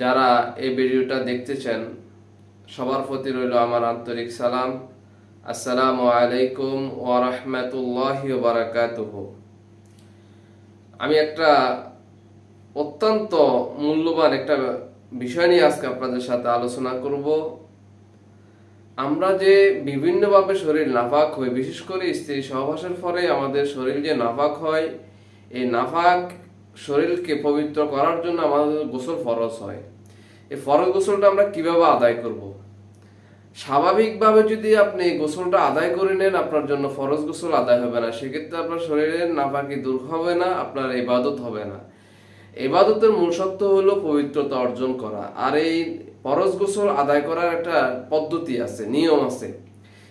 যারা এই ভিডিওটা দেখতেছেন, সবার প্রতি রইল আমার আন্তরিক সালাম। আসসালামু আলাইকুম ওয়া রাহমাতুল্লাহি ওয়া বারাকাতুহু। আমি একটা অত্যন্ত মূল্যবান একটা বিষয় নিয়ে আজকে আপনাদের সাথে আলোচনা করব। আমরা যে বিভিন্নভাবে শরীর নাফাক হই বিশেষ করে স্ত্রী সহবাসের ফলে আমাদের শরীর যে নাফাক হয়, এই নাফাক শরীরকে পবিত্র করার জন্য আমাদের গোসল ফরজ হয়। এই ফরজ গোসলটা আমরা কীভাবে আদায় করব? স্বাভাবিকভাবে যদি আপনি গোসলটা আদায় করে নেন, আপনার জন্য ফরজ গোসল আদায় হবে না। সেক্ষেত্রে আপনার শরীরের নাপাকি দূর হবে না, আপনার ইবাদত হবে না। ইবাদতের মূল সত্য হলো পবিত্রতা অর্জন করা। আর এই ফরজ গোসল আদায় করার একটা পদ্ধতি আছে, নিয়ম আছে।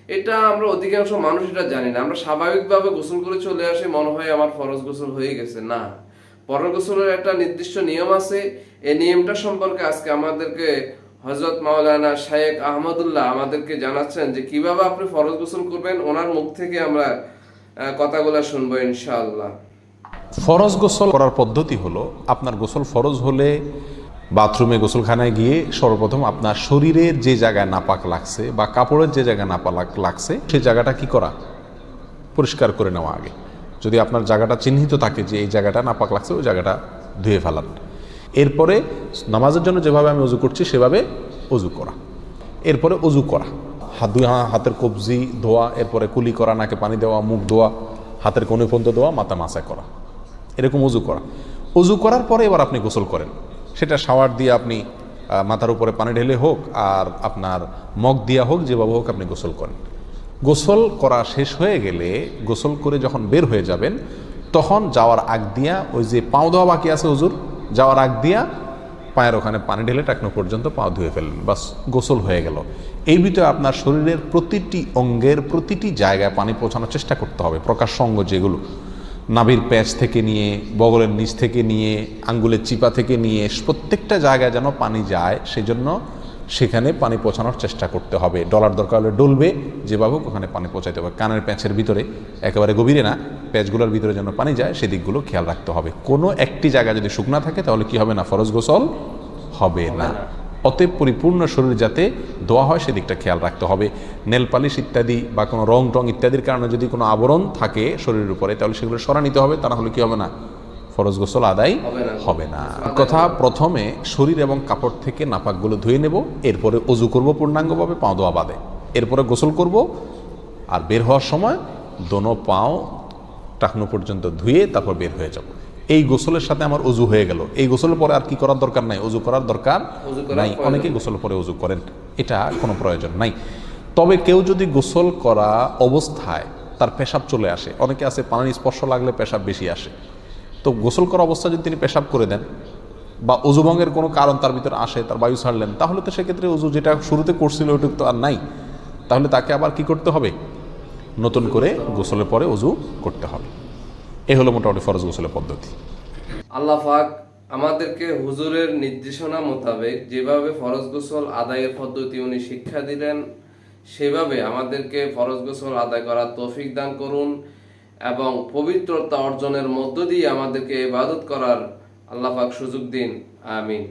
এটা আমরা অধিকাংশ মানুষ এটা জানি না। আমরা স্বাভাবিকভাবে গোসল করে চলে আসি, মনে হয় আমার ফরজ গোসল হয়ে গেছে। না। ফরজ গোসলের একটা নির্দিষ্ট নিয়ম আছে। এই নিয়মটা সম্পর্কে আজকে আমাদেরকে হজরত মাওলানা শায়েক আহমদুল্লাহ আমাদেরকে জানাচ্ছেন যে কীভাবে আপনি ফরজ গোসল করবেন, ওনার মুখ থেকে আমরা কথাগুলো শুনব ইনশাআল্লাহ। ফরজ গোসল করার পদ্ধতি হলো, আপনার গোসল ফরজ হলে বাথরুমে গোসলখানায় গিয়ে সর্বপ্রথম আপনার শরীরের যে জায়গায় নাপাক লাগছে বা কাপড়ের যে জায়গায় নাপাক লাগছে সেই জায়গাটা কি করা? পরিষ্কার করে নেওয়া আগে। যদি আপনার জায়গাটা চিহ্নিত থাকে যে এই জায়গাটা নাপাক লাগছে, ওই জায়গাটা ধুয়ে ফেলান। এরপরে নামাজের জন্য যেভাবে আমি অজু করছি, সেভাবে অজু করা। এরপরে অজু করা। হাত হাতের কবজি ধোয়া, এরপরে কুলি করা, নাকে পানি দেওয়া, মুখ ধোয়া, হাতের কোণে পর্যন্ত ধোয়া মাথা মাসা করা। এরকম অজু করা। অজু করার পরে এবার আপনি গোসল করেন। সেটা শাওয়ার দিয়ে আপনি মাথার উপরে পানি ঢেলে হোক আর আপনার মগ দিয়া হোক, যেভাবে হোক আপনি গোসল করেন। গোসল করা শেষ হয়ে গেলে গোসল করে যখন বের হয়ে যাবেন, তখন যাওয়ার আগ দিয়া ওই যে পাও দেওয়া বাকি আছে হুজুর, যাওয়ার আগ দিয়া পায়ের ওখানে পানি ঢেলে টাকনো পর্যন্ত পা ধুয়ে ফেললেন, বাস গোসল হয়ে গেল। এই ভিতরে আপনার শরীরের প্রতিটি অঙ্গের প্রতিটি জায়গায় পানি পৌঁছানোর চেষ্টা করতে হবে প্রকাশ্য অঙ্গ যেগুলো। নাভির প্যাচ থেকে নিয়ে, বগলের নিচ থেকে নিয়ে, আঙ্গুলের চিপা থেকে নিয়ে, প্রত্যেকটা জায়গায় যেন পানি যায়, সেজন্য সেখানে পানি পৌঁছানোর চেষ্টা করতে হবে। ডলার দরকার হলে ডলবে যেভাবে হোক ওখানে পানি পৌঁছাতে হবে। কানের প্যাঁচের ভিতরে একেবারে গভীরে না, প্যাঁচগুলোর ভিতরে যেন পানি যায়, সেদিকগুলো খেয়াল রাখতে হবে। কোনো একটি জায়গা যদি শুকনা থাকে, তাহলে কি হবে না? ফরজ গোসল হবে না। অতএব পরিপূর্ণ শরীর যাতে দোয়া হয়, সেদিকটা খেয়াল রাখতে হবে। নেল পালিশ ইত্যাদি বা কোনো রং টং ইত্যাদির কারণে যদি কোনো আবরণ থাকে শরীরের উপরে, তাহলে সেগুলো সরা নিতে হবে, তা না হলে কি হবে না? ফরজ গোসল আদায় হবে না। কথা প্রথমে শরীর এবং কাপড় থেকে নাপাকগুলো ধুয়ে নেব এরপরে অজু করব পূর্ণাঙ্গভাবে পাও দোয়া বাদে। এরপরে গোসল করব আর বের হওয়ার সময় দোনো পাও টাকনো পর্যন্ত ধুয়ে তারপর বের হয়ে যাব। এই গোসলের সাথে আমার অজু হয়ে গেল। এই গোসলের পরে আর কি করার দরকার নাই? অজু করার দরকার নাই। অনেকে গোসল পরে অজু করেন এটা কোনো প্রয়োজন নাই। তবে কেউ যদি গোসল করা অবস্থায় তার পেশাব চলে আসে অনেকে আছে পানির স্পর্শ লাগলে পেশাব বেশি আসে। তো গোসল করা অবস্থায় যদি তিনি পেশাব করে দেন বা অজুভঙ্গের কোনো কারণ তার ভিতরে আসে, তার বায়ু ছাড়লেন, তাহলে তো সেক্ষেত্রে অজু যেটা শুরুতে করছিল ওটুক তো আর নাই। তাহলে তাকে আবার কি করতে হবে? নতুন করে গোসলের পরে অজু করতে হবে। এ হলো মোটামুটি ফরজ গোসলের পদ্ধতি। আল্লাহ পাক আমাদেরকে হুজুরের নির্দেশনা মোতাবেক যেভাবে ফরজ গোসল আদায়ের পদ্ধতি উনি শিক্ষা দিলেন, সেভাবে আমাদেরকে ফরজ গোসল আদায় করার তৌফিক দান করুন। এবং পবিত্রতা অর্জনের মধ্য দিয়ে আমাদেরকে ইবাদত করার আল্লাহ পাক সুযোগ দিন। আমিন।